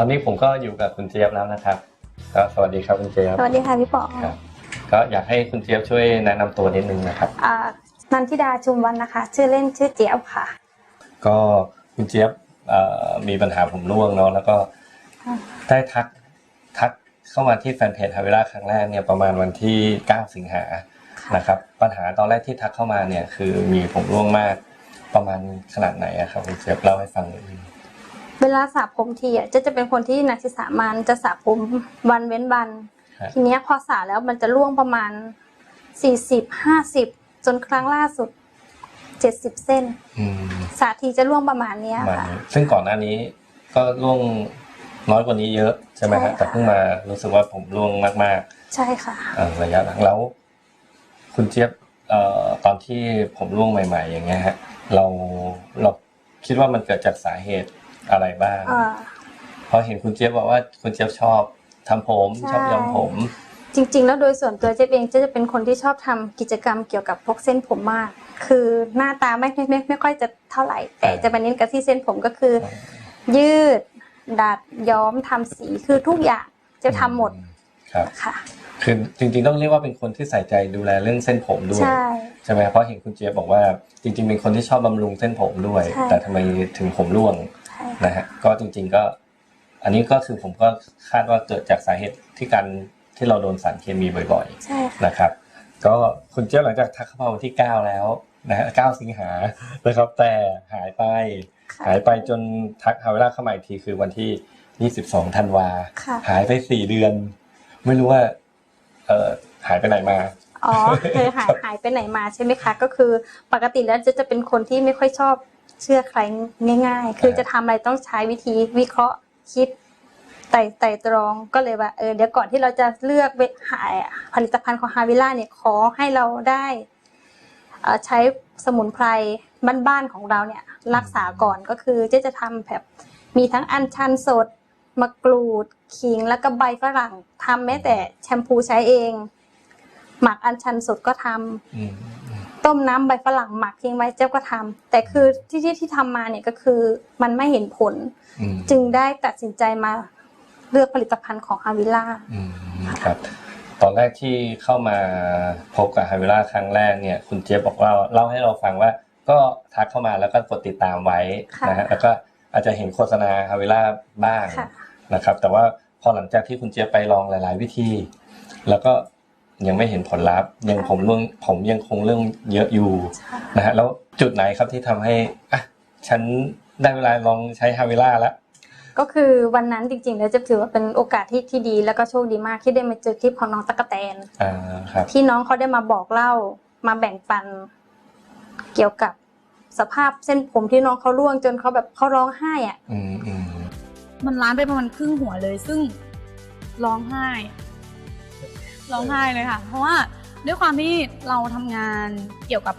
อนนี้ผมก็อยู่กับคุณเจี๊ยบแล้วนะครับ ก็สวัสดีครับคุณเจี๊ยบสวัสดีค่ะพี่ป๋องครับก็อยากให้คุณเจี๊ยบช่วยแนะนำตัวนิดนึงนะครับอ่านันทิดาชุมวันนะคะ ชื่อเล่นชื่อเจี๊ยบค่ะ ก็คุณเจี๊ยบเอ่อมีปัญหาผมร่วงเนาะแล้วก็ค่ะได้ทักทักเข้ามาที่แฟนเพจฮาเวล่าครั้งแรกเนี่ยประมาณวันที่ 9 สิงหานะครับ ปัญหาตอนแรกที่ทักเข้ามาเนี่ยคือมีผมร่วงมากประมาณขนาดไหนอะครับคุณเจี๊ยบเล่าให้ฟังหน่อย เวลาสระผมทีอะเจะจะเป็นคนที่นักศึกษามันจะสระผมวันเว้นวันครับทีเนี้ยพอสระแล้วมันจะร่วงประมาณสี่สิบห้าสิบจนครั้งล่าสุดเจ็ดสิบเส้นอืมสระทีจะร่วงประมาณเนี้ยประมาณค่ะ นี้ซึ่งก่อนหน้านี้ก็ร่วงน้อยกว่านี้เยอะใช่ไหมใช่ฮะค่ะ แต่เพิ่งมารู้สึกว่าผมร่วงมากใช่ค่ะ ๆเอ่อระยะหลังแล้ว คุณเจี๊ยบเอ่อตอนที่ผมร่วงใหม่ ๆ อย่างเงี้ยฮะ เราเราคิดว่ามันเกิดจากสาเหตุ อะไรบ้างอ่า เพราะเห็นคุณเจี๊ยบบอกว่าคุณเจี๊ยบชอบทำผมใช่ ชอบย้อมผม จริงๆ แล้วโดยส่วนตัวเจ๊เองเจ๊จะเป็นคนที่ชอบทำกิจกรรมเกี่ยวกับพวกเส้นผมมาก คือหน้าตาไม่ไม่ไม่ไม่ค่อยจะเท่าไหร่ แต่จะมาเน้นกับที่เส้นผมก็คือ ยืด ดัดย้อมทำสีคือทุกอย่างจะทำหมดครับ ค่ะ คือจริงๆต้องเรียกว่าเป็นคนที่ใส่ใจดูแลเรื่องเส้นผมด้วย ใช่ ใช่ไหมครับเพราะเห็นคุณเจี๊ยบบอกว่าจริงๆเป็นคนที่ชอบบำรุงเส้นผมด้วย ใช่ แต่ทำไมถึงผมร่วงใช่ค่ะ นะฮะก็จริง ๆ ก็ อันนี้ก็คือผมก็คาดว่าเกิดจากสาเหตุที่การที่เราโดนสารเคมีบ่อยใช่ค่ะๆนะครับ ก็คุณเจี๊ยบหลังจากทักเข้ามาวันที่ 9 แล้วนะฮะ9สิงหานะครับ แต่หายไปค่ะหายไปจนทักหาเวลาเข้ามาอีกทีคือวันที่ 22ธันวา ค่ะ หายไปสี่เดือน ไม่รู้ว่าเออหายไปไหนมา อ๋อเคยหายหายไปไหนมาใช่ไหมคะ ก็คือปกติแล้วเจะจะเป็นคนที่ไม่ค่อยชอบ เชื่อใครง่าย ๆ คือจะทำอะไรต้องใช้วิธีวิเคราะห์คิดไต่ไต่ตรองก็เลยว่าเออเดี๋ยวก่อนที่เราจะเลือกเวหายผลิตภัณฑ์ของฮาวิล่าเนี่ยขอให้เราได้เอ่อใช้สมุนไพรบ้านๆของเราเนี่ยรักษาก่อนก็คือเจ๊จะทำแบบมีทั้งอัญชันสดมะกรูดขิงแล้วก็ใบฝรั่งทำแม้แต่แชมพูใช้เอง หมักอัญชันสดก็ทำอืม ต้มน้ำใบฝรั่งหมักทิ้งไว้เจ๊ก็ทำแต่คือที่ที่ที่ทำมาเนี่ยก็คือมันไม่เห็นผลอืมจึงได้ตัดสินใจมาเลือกผลิตภัณฑ์ของฮาวิล่าอืมครับ ตอนแรกที่เข้ามาพบกับฮาวิล่าครั้งแรกเนี่ย คุณเจี๊ยบบอกว่าเล่าให้เราฟังว่า ก็ทักเข้ามาแล้วก็กดติดตามไว้ค่ะนะฮะแล้วก็อาจจะเห็นโฆษณาฮาวิล่าบ้างค่ะนะครับ แต่ว่าพอหลังจากที่คุณเจี๊ยบไปลองหลาย ๆ วิธี แล้วก็ ยังไม่เห็นผลลัพธ์ยังผมเรื่องผมยังคงเรื่องเยอะอยู่ใช่นะฮะแล้วจุดไหนครับที่ทำให้อะฉันได้เวลาลองใช้ฮาวิล่าแล้วก็คือวันนั้นจริงๆแล้วจะถือว่าเป็นโอกาสที่ที่ดีแล้วก็โชคดีมากที่ได้มาเจอคลิปของน้องตะกกะแตนอ่าครับที่น้องเขาได้มาบอกเล่ามาแบ่งปัน เกี่ยวกับสภาพเส้นผมที่น้องเขาร่วงจนเขาแบบเขาร้องไห้อะอืมอืมมันล้านไปประมาณครึ่งหัวเลย ซึ่งร้องไห้ ร้องไห้เลยค่ะ เพราะว่าด้วยความที่เราทำงานเกี่ยวกับ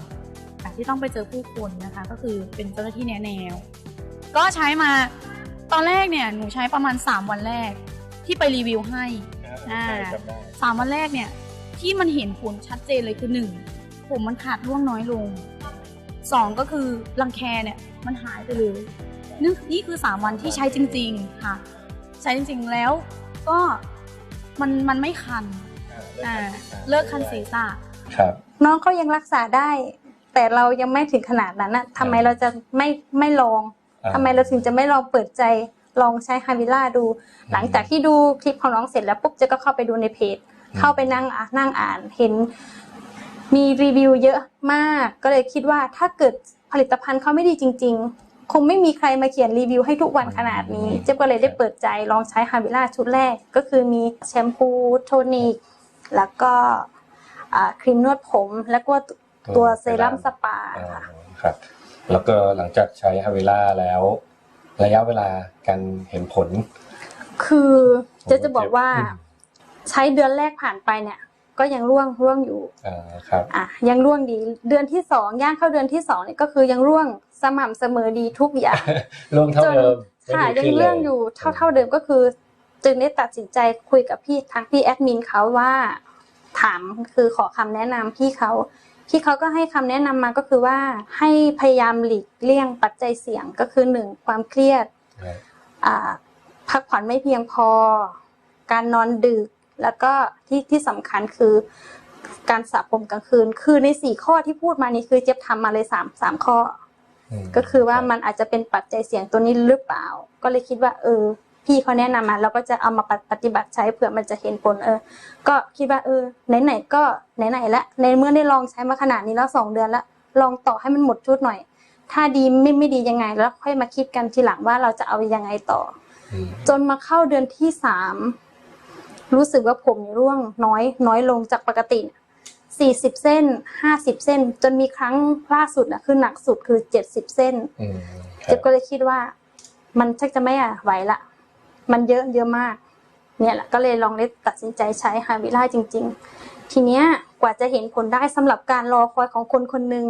การที่ต้องไปเจอผู้คนนะคะ ก็คือเป็นเจ้าหน้าที่แนะแนว ก็ใช้มาตอนแรกเนี่ยหนูใช้ประมาณ 3 วันแรกที่ไปรีวิวให้อ่าจำได้สามวันแรกเนี่ยที่มันเห็นผลชัดเจนเลยคือหนึ่งผมมันขาดร่วงน้อยลงสองก็คือรังแคเนี่ยมันหายไปเลยนี่นี่คือสามวันที่ใช้จริง ๆค่ะ ใช้จริง ๆแล้วก็มันมันไม่คัน อ่าเลิกคันศีรษะครับน้องเขายังรักษาได้ แต่เรายังไม่ถึงขนาดนั้นนะทำไมเราจะไม่ไม่ลองอ่าทำไมเราถึงจะไม่ลองเปิดใจลองใช้ฮาวิล่าดู หลังจากที่ดูคลิปของน้องเสร็จแล้วปุ๊บเจะก็เข้าไปดูในเพจ เข้าไปนั่งอะนั่งอ่านเห็น มีรีวิวเยอะมาก ก็เลยคิดว่าถ้าเกิดผลิตภัณฑ์เขาไม่ดีจริง ๆ คงไม่มีใครมาเขียนรีวิวให้ทุกวันขนาดนี้ เจ๊ก็เลยได้เปิดใจลองใช้ฮาวิล่าชุดแรกก็คือมีแชมพูโทนิก แล้วก็อ่าครีมนวดผม แล้วก็ตัวเซรั่มสปาอ่าค่ะครับ แล้วก็หลังจากใช้ฮาวิล่าแล้ว ระยะเวลาการเห็นผล คือเจะจะบอกว่าอืมใช้เดือนแรกผ่านไปเนี่ย ก็ยังร่วงร่วงอยู่อ่าครับอะยังร่วงดีเดือนที่สองย่างเข้าเดือนที่สองเนี่ยก็คือยังร่วงสม่ำเสมอดีทุกอย่างรวมเท่าเดิมค่ะไม่ยังดีขึ้นลเรื่องอยู่เท่าเท่าเดิมก็คือ จึงได้ตัดสินใจคุยกับพี่ทางพี่แอดมินเขาว่าถามคือขอคำแนะนำพี่เขาพี่เขาก็ให้คำแนะนำมาก็คือว่าให้พยายามหลีกเลี่ยงปัจจัยเสี่ยงก็คือหนึ่งความเครียดครับอ่าพักผ่อนไม่เพียงพอ การนอนดึกแล้วก็ที่ที่สำคัญคือการสระผมกลางคืน คือในสี่ข้อที่พูดมานี่คือเจี๊ยบทำมาเลยสามสามข้อมก็คือว่ามันอาจจะเป็นปัจจัยเสี่ยงตัวนี้หรือเปล่า ก็เลยคิดว่า เออ พี่เขาแนะนำมาเราก็จะเอามาปฏิบัติใช้เผื่อมันจะเห็นผลเออ ก็คิดว่าเออไหนๆก็ไหนๆละในเมื่อได้ลองใช้มาขนาดนี้แล้วสองเดือนละลองต่อให้มันหมดชุดหน่อย ถ้าดีไม่ไม่ดียังไง แล้วค่อยมาคิดกันทีหลังว่าเราจะเอายังไงต่ออืมจนมาเข้าเดือนที่สามรู้สึกว่าผมร่วงน้อยน้อยลงจากปกติสี่สิบเส้นห้าสิบเส้น จนมีครั้งล่าสุดนะคือหนักสุดคือเจ็ดสิบเส้นอืมครัเจ๊บบก็เลยคิดว่า มันชักจะไม่อะไหวละ มันเยอะเยอะมาก เนี่ยแหละก็เลยลองได้ตัดสินใจใช้ฮาวิล่าจริง ๆ ทีเนี้ยกว่าจะเห็นผลได้สำหรับการรอคอยของคนคนหนึ่ง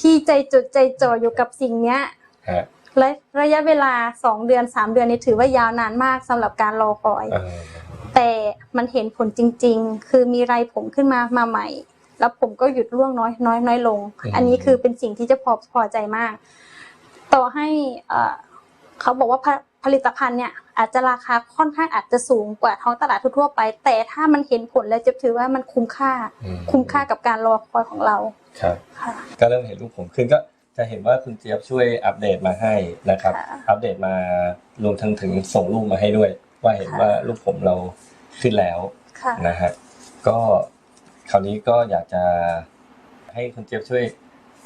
ที่ใจจดใจจ่ออยู่กับสิ่งเนี้ยฮะและระยะเวลาสองเดือนสามเดือนนี่ถือว่ายาวนานมากสำหรับการรอคอยเออแต่มันเห็นผลจริง ๆ คือมีไรผมขึ้นมามาใหม่ แล้วผมก็หยุดร่วงน้อยน้อยน้อยลง อันนี้คือเป็นสิ่งที่จะพอพอใจมาก ต่อให้เอ่อเขาบอกว่า ผผลิตภัณฑ์เนี่ยอาจจะราคาค่อนข้างอาจจะสูงกว่าท้องตลาดทั่วๆไป แต่ถ้ามันเห็นผลแล้วจะถือว่ามันคุ้มค่าอืคุ้มค่ากับการรอคอยของเราครับค่ะก็เริ่มเห็นรูปผมขึ้นก็จะเห็นว่าคุณเจี๊ยบช่วยอัปเดตมาให้นะครับค่ะอัปเดตมารวมทั้งถึงส่งรูปมาให้ด้วย ว่าเห็นค่ะว่ารูปผมเราขึ้นแล้วค่ะนะฮะก็คราวนี้ก็อยากจะให้คุณเจี๊ยบช่วย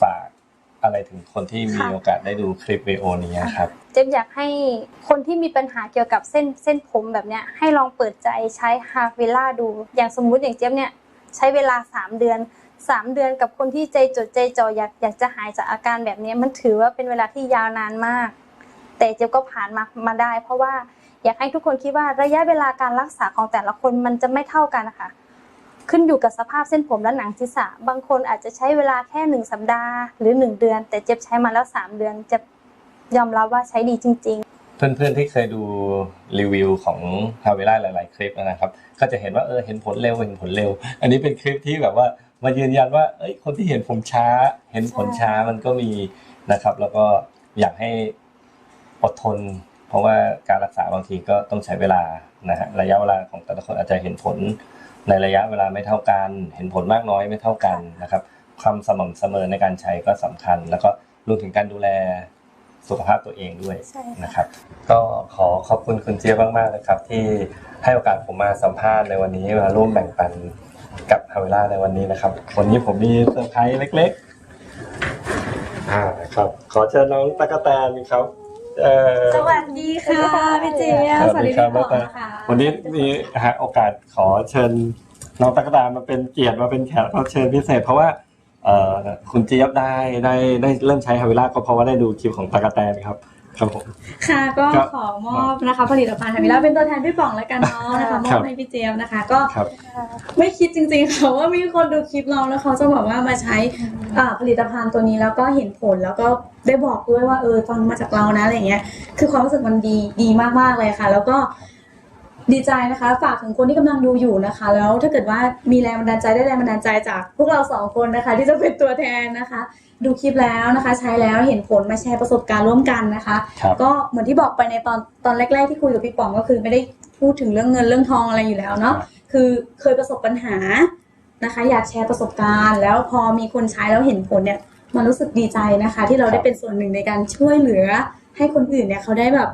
ฝาก อะไรถึงคนที่มีค่ะโอกาสได้ดูคลิปวิดีโอนี้ครับเจมอยากให้คนที่มีปัญหาเกี่ยวกับเส้นเส้นผมแบบเนี้ยให้ลองเปิดใจใช้ฮาเวล่าดู อย่างสมมุติอย่างเจมเนี่ยใช้เวลา 3 เดือน 3 เดือนกับคนที่ใจจดใจจ่ออยากอยากจะหายจากอาการแบบเนี้ยมันถือว่าเป็นเวลาที่ยาวนานมาก แต่เจมก็ผ่านมามาได้ เพราะว่าอยากให้ทุกคนคิดว่าระยะเวลาการรักษาของแต่ละคนมันจะไม่เท่ากันนะคะ ขึ้นอยู่กับสภาพเส้นผมและหนังศีรษะ บางคนอาจจะใช้เวลาแค่หนึ่งสัปดาห์หรือหนึ่งเดือน แต่เจ็บใช้มาแล้วสามเดือนจะยอมรับว่าใช้ดีจริง ๆ เพื่อนๆที่เคยดูรีวิวของฮาเวล่าหลาย ๆ คลิปนะครับ ก็จะเห็นว่าเออเห็นผลเร็วเห็นผลเร็ว อันนี้เป็นคลิปที่แบบว่ามายืนยันว่าเอ้ยคนที่เห็นผมช้า เห็นผลช้ามันก็มีนะครับ แล้วก็อยากให้อดทน เพราะว่าการรักษาบางทีก็ต้องใช้เวลานะฮะระยะเวลาของแต่ละคนอาจจะเห็นผล ในระยะเวลาไม่เท่ากัน เห็นผลมากน้อยไม่เท่ากันนะครับ ความสม่ำเสมอในการใช้ก็สำคัญ แล้วก็รวมถึงการดูแลสุขภาพตัวเองด้วยใช่ค่ะนะครับ ก็ขอขอบคุณคุณเจี๊ยบมากๆนะครับ ที่ให้โอกาสผมมาสัมภาษณ์ในวันนี้มาร่วมแบ่งปันกับฮาเวล่าในวันนี้นะครับ วันนี้ผมมีเซอร์ไพรส์เล็ก ๆ อ่าครับ ขอเชิญน้องตะกะแตนครับ เอ่อสวัสดีค่ะพี่เจี๊ยบสวัสดีครับพี่ป๋องแล้วก็ค่ะวันนี้มีฮะโอกาสขอเชิญน้องตะกะแตนมาเป็นเกียรติมาเป็นแขกรับเชิญพิเศษ เพราะว่าเอ่อคุณเจี๊ยบได้ได้ได้เริ่มใช้ฮาเวล่าก็เพราะว่าได้ดูคลิปของตะกะแตนครับ ครับผม ค่ะก็ครับขอมอบนะคะ ผลิตภัณฑ์ทามิล่าเป็นตัวแทนพี่ป๋องแล้วกันเนาะนะคะมครัอบ บให้พี่เจี๊ยบนะคะ ก็ครับ ไม่คิดจริงๆค่ะว่ามีคนดูคลิปเราแล้วเขาจะบอกว่ามาใช้อ่าผลิตภัณฑ์ตัวนี้แล้วก็เห็นผลแล้วก็ได้บอกด้วยว่าเออฟังมาจากเรานะอะไรเงี้ยคือความรู้สึกมันดีดีมากๆเลยค่ะ แล้วก็ ดีใจนะคะ ฝากถึงคนที่กำลังดูอยู่นะคะ แล้วถ้าเกิดว่ามีแรงบันดาลใจได้แรงบันดาลใจจากพวกเราสองคนนะคะ ที่จะเป็นตัวแทนนะคะ ดูคลิปแล้วนะคะ ใช้แล้วเห็นผลมาแชร์ประสบการณ์ร่วมกันนะคะ ครับ ก็เหมือนที่บอกไปในตอนตอนแรก ๆ ที่คุยกับพี่ป๋องก็คือไม่ได้พูดถึงเรื่องเงินเรื่องทองอะไรอยู่แล้วเนาะครับคือเคยประสบปัญหานะคะ อยากแชร์ประสบการณ์ แล้วพอมีคนใช้แล้วเห็นผลเนี่ยมันรู้สึกดีใจนะคะ ที่เราได้เป็นส่วนหนึ่งในการช่วยเหลือ ให้คนอื่นเนี่ยเขาได้แบบ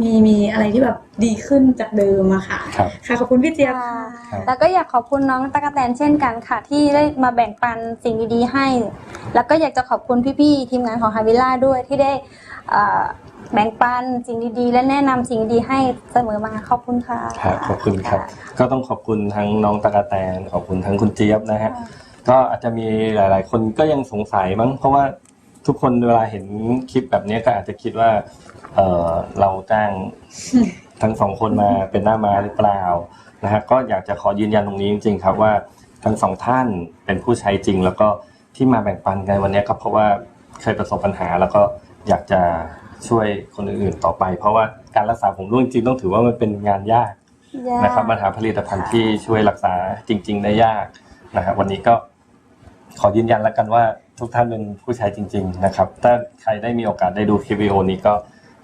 มีมีอะไรที่แบบดีขึ้นจากเดิมอะค่ะ ครับ ค่ะขอบคุณพี่เจี๊ยบค่ะ ครับ แล้วก็อยากขอบคุณน้องตะกะแตนเช่นกันค่ะ ที่ได้มาแบ่งปันสิ่งดีๆให้ แล้วก็อยากจะขอบคุณพี่ๆทีมงานของฮาวิล่าด้วยที่ได้เอ่อแบ่งปันสิ่งดีๆ และแนะนำสิ่งดีๆให้เสมอมาขอบคุณค่ะ ครับขอบคุณครับ ก็ต้องขอบคุณทั้งน้องตะกะแตนขอบคุณทั้งคุณเจี๊ยบนะฮะ ก็อาจจะมีหลาย ๆ คนก็ยังสงสัยมั้งเพราะว่าทุกคนเวลาเห็นคลิปแบบนี้ก็อาจจะคิดว่า เออเราจ้างทั้งสองคนมาเป็นหน้ามาหรือเปล่านะฮะก็อยากจะขอยืนยันตรงนี้จริงๆครับว่าทั้งสองท่านเป็นผู้ใช้จริง แล้วก็ที่มาแบ่งปันกันวันนี้ก็เพราะว่าเคยประสบปัญหา แล้วก็อยากจะช่วยคนอื่นๆต่อไป เพราะว่าการรักษาผมร่วงจริงๆต้องถือว่ามันเป็นงานยากนะครับมันหาผลิตภัณฑ์ที่ช่วยรักษาจริง ๆ ได้ยากนะครับวันนี้ก็ขอยืนยันแล้วกันว่าทุกท่านเป็นผู้ใช้จริง ๆ นะครับ ถ้าใครได้มีโอกาสได้ดูคลิปวิดีโอนี้ก็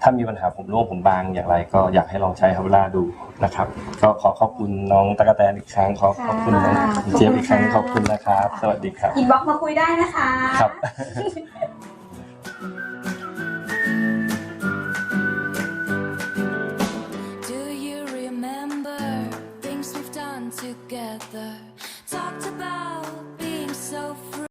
ถ้ามีปัญหาผมร่วงผมบางอย่างไร ก็อยากให้ลองใช้ฮาวิล่าดูนะครับ ก็ขอขอบคุณน้องตะกกะแตนอีกครั้งขอขอบคุณน้องเจี๊ยบอีกครั้งขอบคุณนะครับ สวัสดีครับ อินบ็อกมาคุยได้นะคะ ครับ